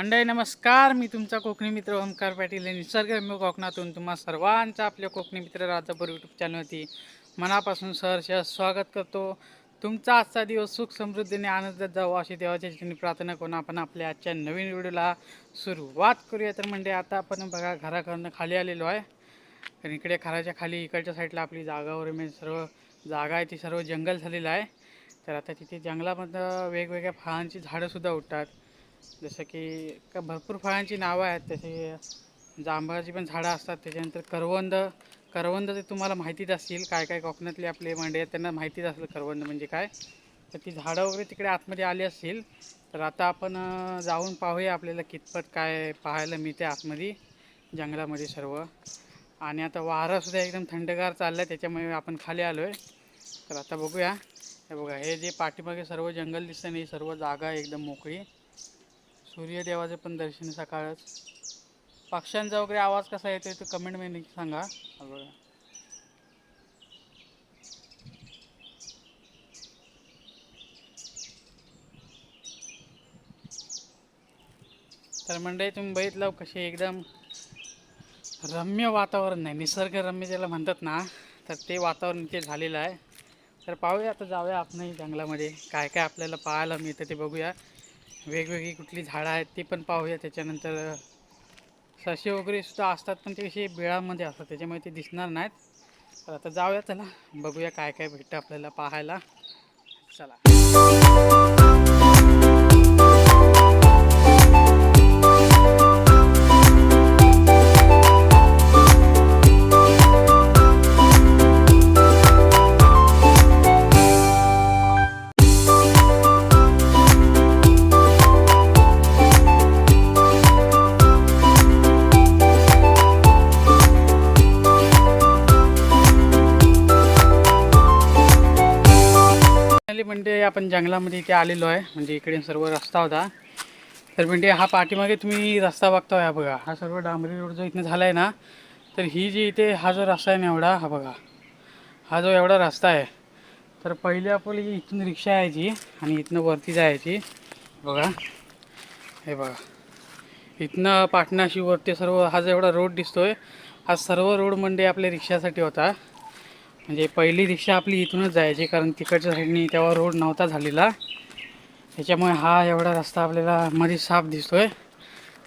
मंडळी नमस्कार. मी तुमचा कोकणी मित्र ओमकार पाटील. निसर्गरम्य कोकणातून तुम्हा सर्वांचा आपल्या कोकणी मित्र राजापूर यूट्यूब चॅनलवरती मनापासून सहर्ष स्वागत करतो. तुमचा आजचा दिवस सुख समृद्धीने आनंदात जावं अशी देवाच्या ठिकाणी प्रार्थना करून आपण आपल्या आजच्या नवीन व्हिडिओला सुरुवात करूया. तर म्हणजे आता आपण बघा घराकडनं खाली आलेलो आहे. कारण इकडे घराच्या खाली इकडच्या साईडला आपली जागावर मी म्हणजे सर्व जागा आहे ती सर्व जंगल झालेलं आहे. तर आता तिथे जंगलामधनं वेगवेगळ्या फळांची झाडंसुद्धा उठतात जसं की क- भरपूर फळांची नावं आहेत. तसे जांभळाची पण झाडं असतात. त्याच्यानंतर करवंद करवंद ते तुम्हाला माहितीच असतील. काय काय कोकणातले आपले मांडे आहेत त्यांना माहितीच असेल करवंद म्हणजे काय. तर ती झाडं वगैरे तिकडे आतमध्ये आली असतील तर आता आपण जाऊन पाहूया आपल्याला कितपत काय पाहायला मिळते आतमध्ये जंगलामध्ये सर्व. आणि आता वारासुद्धा एकदम थंडगार चाललं आहे त्याच्यामुळे आपण खाली आलो आहे तर आता बघूया. हे बघा हे जे पाठीमागे सर्व जंगल दिसतं नाही सर्व जागा एकदम मोकळी. सूर्यदेवाचे पण दर्शन सकाळच. पक्ष्यांचा वगैरे आवाज कसा येतोय तो कमेंटमध्ये नक्की सांगा. हा बघा. तर मंडळी तुम्ही बघितलं कसे एकदम रम्य वातावरण आहे. निसर्गरम्य ज्याला म्हणतात ना तर ते वातावरण इथे झालेलं आहे. तर पाहूया आता जाऊया आपण जंगलामध्ये. काय काय आपल्याला पाहायला मिळतं ते बघूया. वेगवेगळी कुठली झाडं आहेत ती पण पाहूया. त्याच्यानंतर ससे वगैरे सुद्धा असतात पण ते कसे बिळामध्ये असतात. त्याच्यामुळे ते दिसणार नाहीत. तर आता जाऊया चला. बघूया काय काय भेटतं आपल्याला पाहायला. चला. म्हणजे आपण जंगलामध्ये इथे आलेलो आहे. म्हणजे इकडे सर्व रस्ता होता. तर म्हणजे हा पाठीमागे तुम्ही रस्ता बघताय हा बघा. हा सर्व डांबरी रोड जो इथनं झाला आहे ना तर ही जी इथे हा जो रस्ता आहे ना एवढा हा बघा. हा जो एवढा रस्ता आहे. तर पहिले आपली इथून रिक्षा यायची आणि इथनं वरती जायची. बघा. हे बघा. इथनं पाटणाशी वरती सर्व हा जो एवढा रोड दिसतोय हा सर्व रोड म्हणजे आपल्या रिक्षासाठी होता. म्हणजे पहिली रिक्षा आपली इथूनच जायची कारण तिकडच्या साईडनी तेव्हा रोड नव्हता झालेला. त्याच्यामुळे हा एवढा रस्ता आपल्याला मध्ये साफ दिसतोय.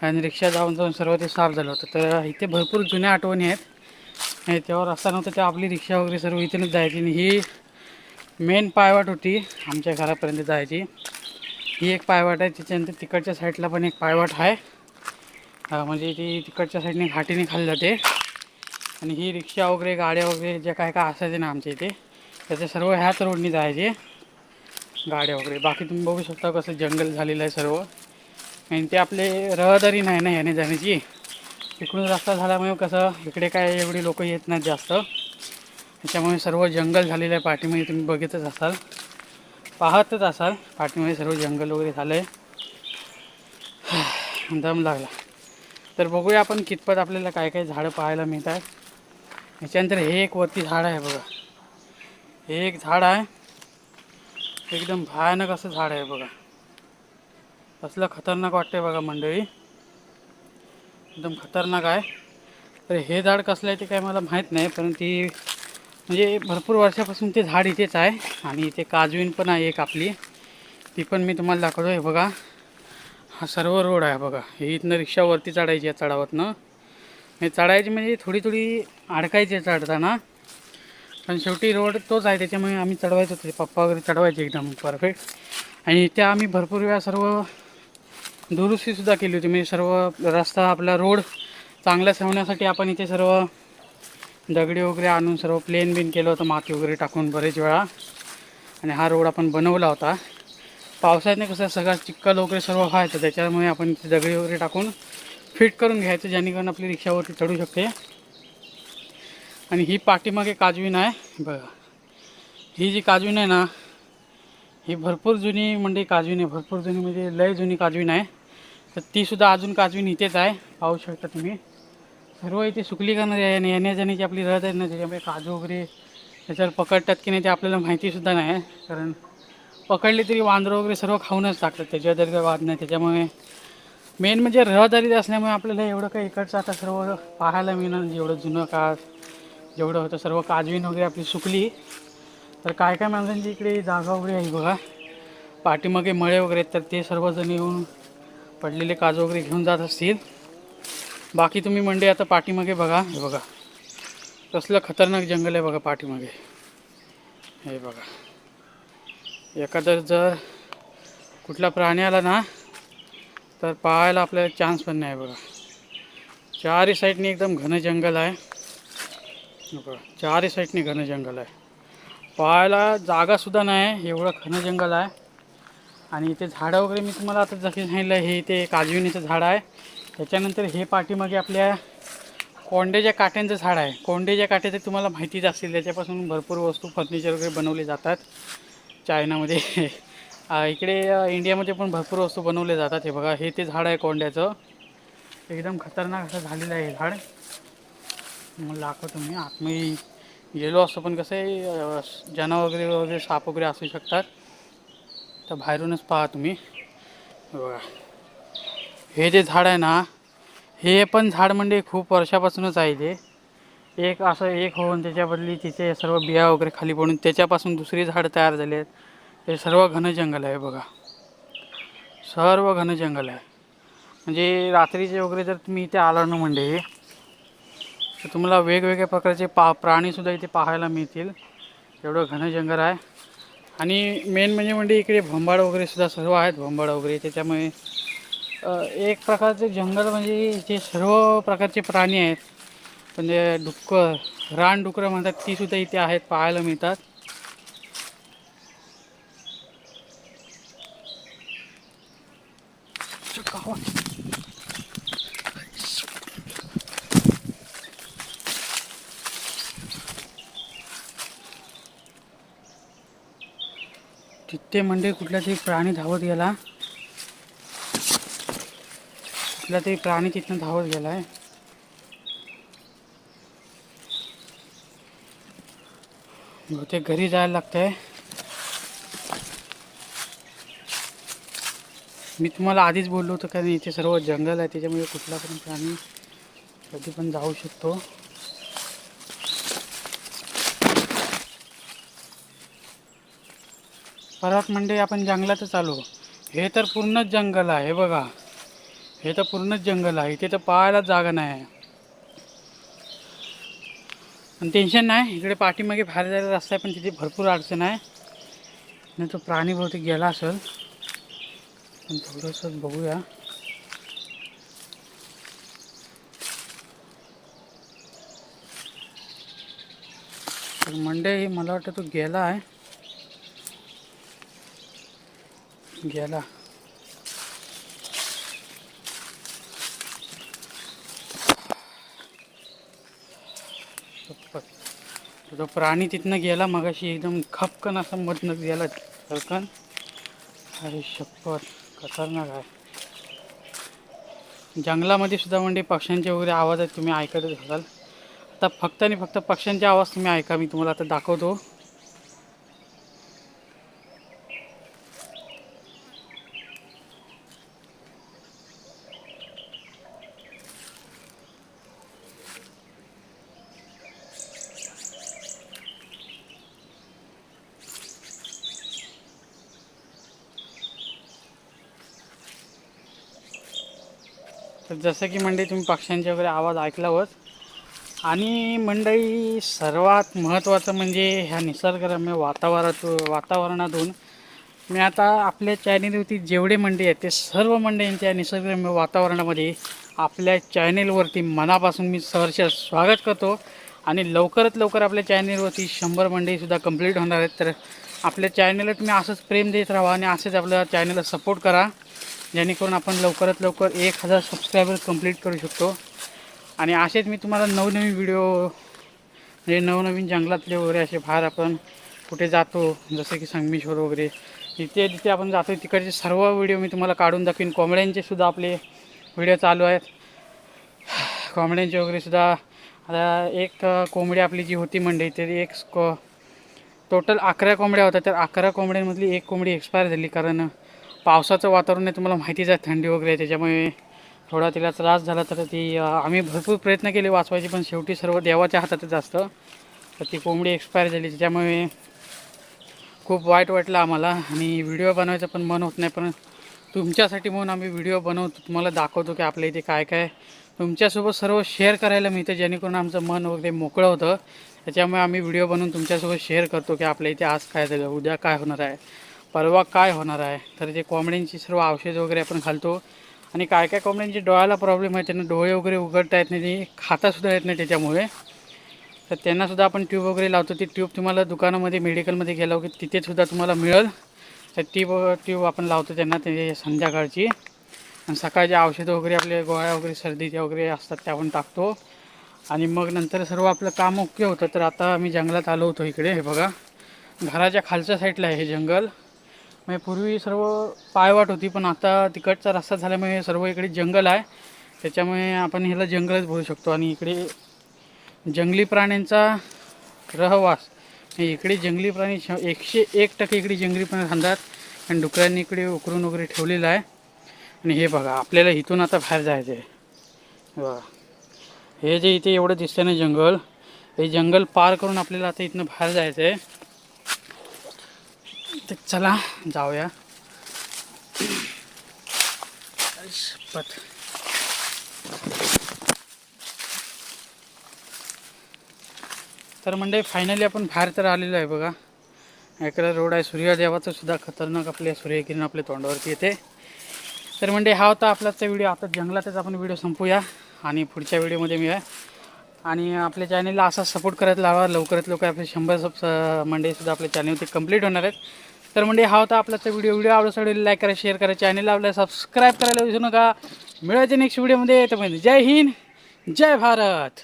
आणि रिक्षा जाऊन जाऊन सर्व ते साफ झालं होतं. तर इथे भरपूर जुन्या आठवणी आहेत. आणि तेव्हा रस्ता नव्हता तेव्हा आपली रिक्षा वगैरे सर्व इथूनच जायची. आणि ही मेन पायवाट होती आमच्या घरापर्यंत जायची. ही एक पायवाट आहे त्याच्यानंतर तिकडच्या साईडला पण एक पायवाट आहे. म्हणजे ती तिकडच्या साईडने घाटीने खाली जाते. आणि ही रिक्षा वगैरे गाड्या वगैरे जे काय काय असायचे ना आमच्या इथे. त्याचे सर्व ह्याच रोडनी जायचे गाड्या वगैरे. बाकी तुम्ही बघू शकता कसं जंगल झालेलं आहे सर्व. आणि ते आपले रहदारी नाही ना याने जाण्याची इकडून रस्ता झाल्यामुळे कसं इकडे काय एवढी लोक येत नाहीत जास्त. त्याच्यामुळे सर्व जंगल झालेलं आहे पाठीमध्ये तुम्ही बघितच असाल. पाहतच असाल. पाठीमध्ये सर्व जंगल वगैरे झालं आहे दम लागला. तर बघूया आपण कितपत आपल्याला काय काय झाडं पाहायला मिळत आहेत त्याच्यानंतर हे एक वरती झाड आहे बघा. हे एक झाड आहे. एकदम भयानक असं झाड आहे बघा. असलं खतरनाक वाटतंय बघा मंडळी. एकदम खतरनाक आहे. तर हे झाड कसलं आहे ते काय मला माहीत नाही पण ती म्हणजे भरपूर वर्षापासून ते झाड इथेच आहे आणि इथे काजवीन पण आहे एक आपली. ती पण मी तुम्हाला दाखवतो आहे बघा. हा सर्व रोड आहे बघा. हे इथनं रिक्षावरती चढायची आहे चढावतनं. हे चढायची म्हणजे थोडी थोडी अडकायची चढताना. पण शेवटी रोड तोच आहे त्याच्यामुळे आम्ही चढवायचो ते पप्पा वगैरे चढवायचे एकदम परफेक्ट आणि इथे आम्ही भरपूर वेळा सर्व दुरुस्तीसुद्धा केली होती. म्हणजे सर्व रस्ता आपला रोड चांगला ठेवण्यासाठी आपण इथे सर्व दगडी वगैरे आणून सर्व प्लेन बिन केलं होतं माती वगैरे टाकून बरेच वेळा. आणि हा रोड आपण बनवला होता. पावसाने कसं सगळा चिक्कल वगैरे सर्व व्हायचं त्याच्यामुळे आपण इथे दगडी वगैरे टाकून फिट करून घ्यायचं जेणेकरून आपली रिक्षावरती चढू शकते. आणि ही पाठीमागे काजवीन आहे. बघा. ही जी काजवीन आहे ना ही भरपूर जुनी म्हणजे काजवीन आहे. भरपूर जुनी म्हणजे लय जुनी काजवीन आहे. तर तीसुद्धा अजून काजवीन इथेच आहे. पाहू शकता तुम्ही. सर्व इथे सुकली का नाही आणि येण्या जाण्याची आपली रथ आहे ना त्याच्यामुळे काजू वगैरे त्याच्यावर पकडतात की नाही ते आपल्याला माहितीसुद्धा नाही. कारण पकडले तरी वांदरं वगैरे सर्व खाऊनच टाकतात. त्याच्यावर जर काही वाद नाही. त्याच्यामुळे मेन म्हणजे रहदारीत असल्यामुळे आपल्याला एवढं काही इकडचं आता सर्व पाहायला मिळणार जेवढं जुनं काळ जेवढं होतं सर्व काजवीन वगैरे आपली सुकली. तर काय काय माणसांची इकडे जागा वगैरे आहे बघा. पाठीमागे मळे वगैरे आहेत तर ते सर्वजण येऊन पडलेले काजू वगैरे घेऊन जात असतील. बाकी तुम्ही मंडे आता पाठीमागे बघा. हे बघा. कसलं खतरनाक जंगल आहे बघा पाठीमागे. हे बघा. एखादं जर कुठला प्राणी आला ना तर पाहायला आपल्याला चान्स पण नाही बघा. चारही साईडनी एकदम घन जंगल आहे. बघा चारही साईडनी घन जंगल आहे. पाहायला जागासुद्धा नाही एवढं घन जंगल आहे. आणि इथे झाडं वगैरे मी तुम्हाला आता जसे सांगितलं हे इथे काजविनीचं झाड आहे. त्याच्यानंतर हे पाठीमागे आपल्या कोंडेच्या काट्यांचं झाड आहे. कोंडेच्या काट्या तर तुम्हाला माहितीच असतील त्याच्यापासून भरपूर वस्तू फर्निचर वगैरे बनवले जातात. चायनामध्ये. इकडे इंडियामध्ये पण भरपूर वस्तू बनवले जातात हे बघा. हे ते झाड आहे कोंड्याचं. एकदम खतरनाक असं झालेलं आहे हे झाड. मग दाखवतो मी आतमध्ये गेलो असतो पण कसं आहे जनावर वगैरे वगैरे साप वगैरे असू शकतात. तर बाहेरूनच पहा तुम्ही. बघा. हे जे झाड आहे ना हे पण झाड म्हणजे खूप वर्षापासूनच आहे ते. एक असं एक होऊन त्याच्याबदली तिचे सर्व बिया वगैरे खाली पडून त्याच्यापासून दुसरी झाडं तयार झाली आहेत. हे सर्व घन जंगल आहे बघा. सर्व घन जंगल आहे. म्हणजे रात्रीचे वगैरे जर तुम्ही इथे आला ना म्हणजे तर तुम्हाला वेगवेगळ्या प्रकारचे पा प्राणीसुद्धा इथे पाहायला मिळतील. एवढं घन जंगल आहे. आणि मेन म्हणजे म्हणजे इकडे भंबाड वगैरे सुद्धा सर्व आहेत भंबाड वगैरे. त्याच्यामुळे एक प्रकारचे जंगल म्हणजे इथे सर्व प्रकारचे प्राणी आहेत म्हणजे डुक्कर रानडुकरं म्हणतात तीसुद्धा इथे आहेत पाहायला मिळतात. तिथे म्हणजे कुठला तरी प्राणी धावत गेला. कुठला तरी प्राणी तिथनं धावत गेलाय. बहुतेक घरी जायला लागतंय. मी तुम्हाला आधीच बोललो होतो कारण इथे सर्व जंगल आहे त्याच्यामुळे कुठला पण प्राणी कधी पण जाऊ शकतो. परत म्हणजे आपण जंगलातच आलो. हे तर पूर्णच जंगल आहे हे बघा. हे तर पूर्णच जंगल आहे. इथे तर पाहायला जागा नाही. आहे पण टेन्शन नाही. इकडे पाठीमागे बाहेर जायला रस्ता आहे पण तिथे भरपूर अडचण आहे. नाही तो प्राणी बहुतेक गेला असेल. पण थोडंसं बघूया. तर मंडे मला वाटतं तो गेला आहे. गेला तो प्राणी तिथनं गेला मगाशी एकदम खपकन असं मधनं गेला खरकन अरे शपथ खतरनाक आहे. जंगलामध्ये सुद्धा म्हणजे पक्ष्यांचे वगैरे आवाज आहेत तुम्ही ऐकतच असाल. आता फक्त आणि फक्त पक्ष्यांचे आवाज तुम्ही ऐका मी तुम्हाला आता दाखवतो. तर जसं की मंडळी तुम्ही पक्ष्यांचे वगैरे आवाज ऐकलावच आणि मंडळी सर्वात महत्त्वाचं म्हणजे ह्या निसर्गरम्य वातावरणात वातावरणातून मी आता आपल्या चॅनेलवरती जेवढे मंडळी आहेत ते सर्व मंडळींच्या निसर्गरम्य वातावरणामध्ये आपल्या चॅनेलवरती मनापासून मी सहर्ष स्वागत करतो. आणि लवकरात लवकर आपल्या चॅनेलवरती शंभर मंडळीसुद्धा कंप्लीट होणार आहेत. तर आपल्या चॅनेलला तुम्ही असंच प्रेम देत राहा आणि असंच आपल्या चॅनेलला सपोर्ट करा. जेणेकरून आपण लवकरात लवकर एक हजार सबस्क्रायबर कंप्लीट करू शकतो. आणि असेच मी तुम्हाला नवनवीन व्हिडिओ म्हणजे नवनवीन जंगलातले वगैरे असे बाहेर आपण कुठे जातो जसं की संगमेश्वर वगैरे तिथे जिथे आपण जातो तिकडचे सर्व व्हिडिओ मी तुम्हाला काढून दाखवीन. कोंबड्यांचे सुद्धा आपले व्हिडिओ चालू आहेत. कोंबड्यांचे वगैरे सुद्धा आता एक कोंबडी आपली जी होती मंडई ते एक टोटल अकरा कोंबड्या होत्या. तर अकरा कोंबड्यांमधली एक कोंबडी एक्सपायर झाली. कारण पावसाचं वातावरण आहे तुम्हाला माहितीच आहे थंडी वगैरे त्याच्यामुळे थोडा तिला त्रास झाला तर ती आम्ही भरपूर प्रयत्न केले वाचवायचे पण शेवटी सर्व देवाच्या हातातच असतं. तर ती कोंबडी एक्सपायर झाली त्याच्यामुळे खूप वाईट वाटलं आम्हाला. आणि व्हिडिओ बनवायचं पण मन होत नाही पण तुमच्यासाठी म्हणून आम्ही व्हिडिओ बनवतो तुम्हाला दाखवतो की आपल्या इथे काय काय. तुमच्यासोबत सर्व शेअर करायला मिळतं जेणेकरून आमचं मन वगैरे मोकळं होतं. त्याच्यामुळे आम्ही व्हिडिओ बनवून तुमच्यासोबत शेअर करतो की आपल्या इथे आज काय झालं उद्या काय होणार आहे. परवा काय होणार आहे? तर ते कोंबड्यांची सर्व औषध वगैरे आपण घालतो. आणि काय काय कोंबड्यांची डोळ्याला प्रॉब्लेम आहे त्यांना डोळे वगैरे उघडता येत नाही ते खातासुद्धा येत नाही त्याच्यामुळे. तर त्यांनासुद्धा आपण ट्यूब वगैरे लावतो. ती ट्यूब तुम्हाला दुकानामध्ये मेडिकलमध्ये गेलो की तिथेसुद्धा तुम्हाला मिळेल. तर ती ट्यूब आपण लावतो त्यांना ते संध्याकाळची. आणि सकाळचे औषधं वगैरे आपले गोळ्या वगैरे सर्दीच्या वगैरे असतात त्या आपण टाकतो. आणि मग नंतर सर्व आपलं काम ओके होतं. तर आता आम्ही जंगलात आलो होतो इकडे हे बघा. घराच्या खालच्या साईडला आहे हे जंगल. म्हणजे पूर्वी सर्व पायवाट होती पण आता तिकडचा रस्ता झाल्यामुळे सर्व इकडे जंगल आहे. त्याच्यामुळे आपण ह्याला जंगलच बोलू शकतो आणि इकडे जंगली प्राण्यांचा रहवास. इकडे जंगली प्राणी एकशे एक टक्के इकडे जंगली प्राणी राहतात. आणि डुकरांनी इकडे उकरून वगैरे ठेवलेलं आहे. आणि हे बघा आपल्याला इथून आता बाहेर जायचं आहे हे बघा. हे जे इथे एवढं दिसतंय ना जंगल हे जंगल पार करून आपल्याला आता इथनं बाहेर जायचं आहे तर चला जाऊया. शपथ तर म्हणजे फायनली आपण बाहेर तर आलेलो आहे बघा. इकडे रोड आहे सूर्यदेवाचं सुद्धा खतरनाक आपले सूर्यकिरण आपल्या तोंडावरती येते. तर म्हणजे हा होता आपलाचा व्हिडिओ. आता जंगलातच आपण व्हिडिओ संपूया आणि पुढच्या व्हिडिओमध्ये मी आहे. आणि आपल्या चॅनेलला असा सपोर्ट करत लावा. लवकरात लवकर आपले शंभर सब मंडेसुद्धा आपल्या चॅनेलवरती कंप्लीट होणार आहेत. तर मंडे हा होता आपलाचा व्हिडिओ व्हिडिओ आवडला लाईक करा शेअर करा. चॅनेल आपल्याला सबस्क्राईब करायला विसरू नका. मिळायचे नेक्स्ट व्हिडिओमध्ये येतं म्हणजे जय हिंद जय भारत.